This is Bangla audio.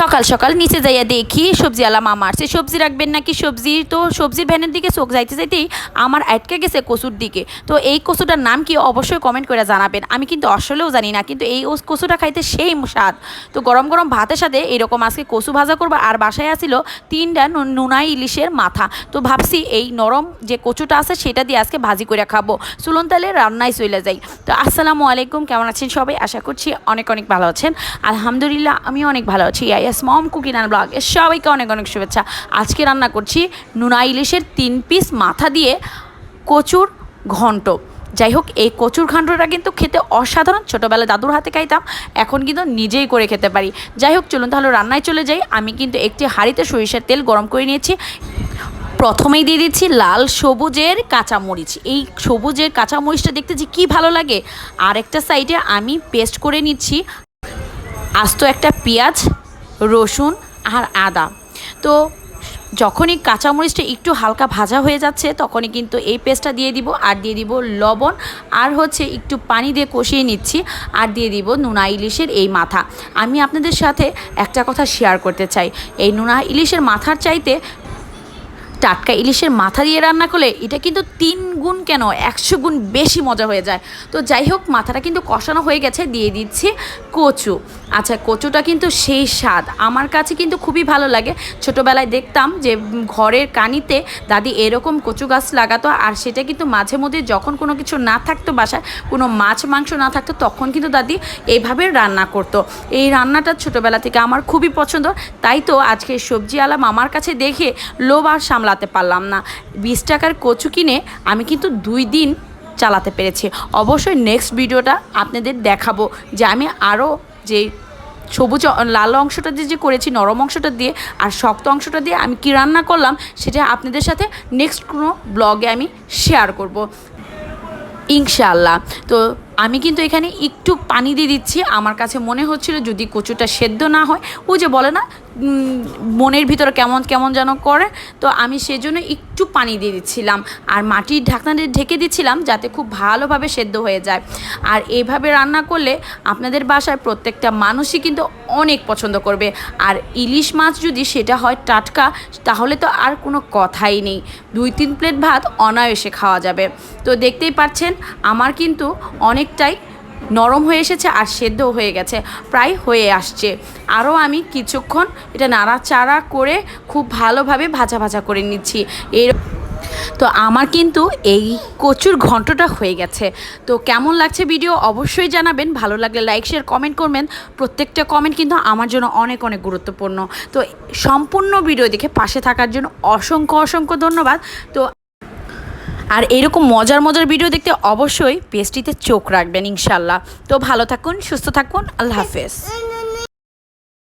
সকাল সকাল নিচে যাইয়া দেখি সবজিওয়ালা মামা আসছে। সবজি রাখবেন নাকি সবজি? তো সবজির ভ্যানের দিকে চোখ যাইতে যাইতেই আমার আটকে গেছে কচুর দিকে। তো এই কচুটার নাম কি অবশ্যই কমেন্ট করে জানাবেন। আমি কিন্তু আসলেও জানি না, কিন্তু এই কচুটা খাইতে সেই স্বাদ। তো গরম গরম ভাতের সাথে এরকম আজকে কচু ভাজা করব, আর বাসায় আসিল তিনটা নুনাই ইলিশের মাথা। তো ভাবছি এই নরম যে কচুটা আছে সেটা দিয়ে আজকে ভাজি করে খাব। চুলন রান্নায় চলে যাই। তো আসসালামু আলাইকুম, কেমন আছেন সবাই? আশা করছি অনেক অনেক ভালো আছেন। আলহামদুলিল্লাহ আমি অনেক ভালো আছি। আইএস মম কুকিং অ্যান্ড ব্লগ সবাইকে অনেক অনেক শুভেচ্ছা। আজকে রান্না করছি নুনা ইলিশের তিন পিস মাথা দিয়ে কচুর ঘন্ট। যাই হোক, এই কচুর ঘন্টটা কিন্তু খেতে অসাধারণ। ছোটোবেলায় দাদুর হাতে খাইতাম, এখন কিন্তু নিজেই করে খেতে পারি। যাই হোক, চলুন তাহলে রান্নায় চলে যাই। আমি কিন্তু একটি হাঁড়িতে সরিষার তেল গরম করে নিয়েছি। প্রথমেই দিয়ে দিচ্ছি লাল সবুজের কাঁচামরিচ। এই সবুজের কাঁচামরিচটা দেখতে যে কী ভালো লাগে। আর একটা সাইডে আমি পেস্ট করে নিচ্ছি আস্ত একটা পেঁয়াজ রসুন আর আদা। তো যখনই কাঁচামরিচটা একটু হালকা ভাজা হয়ে যাচ্ছে, তখনই কিন্তু এই পেস্টটা দিয়ে দিব। আর দিয়ে দিব লবণ। আর হচ্ছে একটু পানি দিয়ে কষিয়ে নিচ্ছি। আর দিয়ে দিব নুনা ইলিশের এই মাথা। আমি আপনাদের সাথে একটা কথা শেয়ার করতে চাই। এই নুনা ইলিশের মাথার চাইতে টাটকা ইলিশের মাথা দিয়ে রান্না করলে এটা কিন্তু তিন গুণ কেন একশো গুণ বেশি মজা হয়ে যায়। তো যাই হোক, মাথাটা কিন্তু কষানো হয়ে গেছে। দিয়ে দিচ্ছি কচু। আচ্ছা কচুটা কিন্তু সেই স্বাদ। আমার কাছে কিন্তু খুবই ভালো লাগে। ছোটোবেলায় দেখতাম যে ঘরের কানিতে দাদি এরকম কচু গাছ লাগাতো, আর সেটা কিন্তু মাঝে মধ্যে যখন কোনো কিছু না থাকতো বাসায়, কোনো মাছ মাংস না থাকতো, তখন কিন্তু দাদি এইভাবে রান্না করতো। এই রান্নাটা ছোটোবেলা থেকে আমার খুবই পছন্দ। তাই তো আজকে সবজি আলাম আমার কাছে দেখে লোভ আর সামলাতে পারলাম না। বিশ টাকার কচু কিনে আমি কিন্তু দুই দিন চালাতে পেরেছি। অবশ্যই নেক্সট ভিডিওটা আপনাদের দেখাবো যে আমি আরও যে সবুজ লাল অংশটা দিয়ে যে করেছি, নরম অংশটা দিয়ে আর শক্ত অংশটা দিয়ে আমি কি রান্না করলাম, সেটা আপনাদের সাথে নেক্সট কোনো ব্লগে আমি শেয়ার করব। ইনশাআল্লাহ। তো আমি কিন্তু এখানে একটু পানি দিয়ে দিচ্ছি। আমার কাছে মনে হচ্ছিল যদি কচুটা সেদ্ধ না হয়, ও যে বলে না মনের ভিতরে কেমন কেমন যেন করে, তো আমি সেজন্য একটু পানি দিয়ে দিচ্ছিলাম। আর মাটির ঢাকনা দিয়ে ঢেকে দিচ্ছিলাম যাতে খুব ভালোভাবে সেদ্ধ হয়ে যায়। আর এইভাবে রান্না করলে আপনাদের বাসায় প্রত্যেকটা মানুষই কিন্তু অনেক পছন্দ করবে। আর ইলিশ মাছ যদি সেটা হয় টাটকা, তাহলে তো আর কোনো কথাই নেই। দুই, তিন প্লেট ভাত অনায়াসে খাওয়া যাবে। তো দেখতেই পাচ্ছেন, আমার কিন্তু অনেকটাই নরম হয়ে এসেছে আর সেদ্ধ হয়ে গেছে, প্রায় হয়ে আসছে। আরও আমি কিছুক্ষণ এটা নাড়াচাড়া করে খুব ভালোভাবে ভাজা ভাজা করে নিচ্ছি। এর তো আমার কিন্তু এই কচুর ঘন্টটা হয়ে গেছে। তো কেমন লাগছে ভিডিও অবশ্যই জানাবেন, ভালো লাগলে লাইক, শেয়ার, কমেন্ট করবেন। প্রত্যেকটা কমেন্ট কিন্তু আমার জন্য অনেক অনেক গুরুত্বপূর্ণ। তো সম্পূর্ণ ভিডিও দেখে পাশে থাকার জন্য অসংখ্য অসংখ্য ধন্যবাদ। তো আর এরকম মজার মজার ভিডিও দেখতে অবশ্যই পেজটিতে চোখ রাখবেন ইনশাল্লাহ তো ভালো থাকুন, সুস্থ থাকুন, আল্লাহ হাফেজ।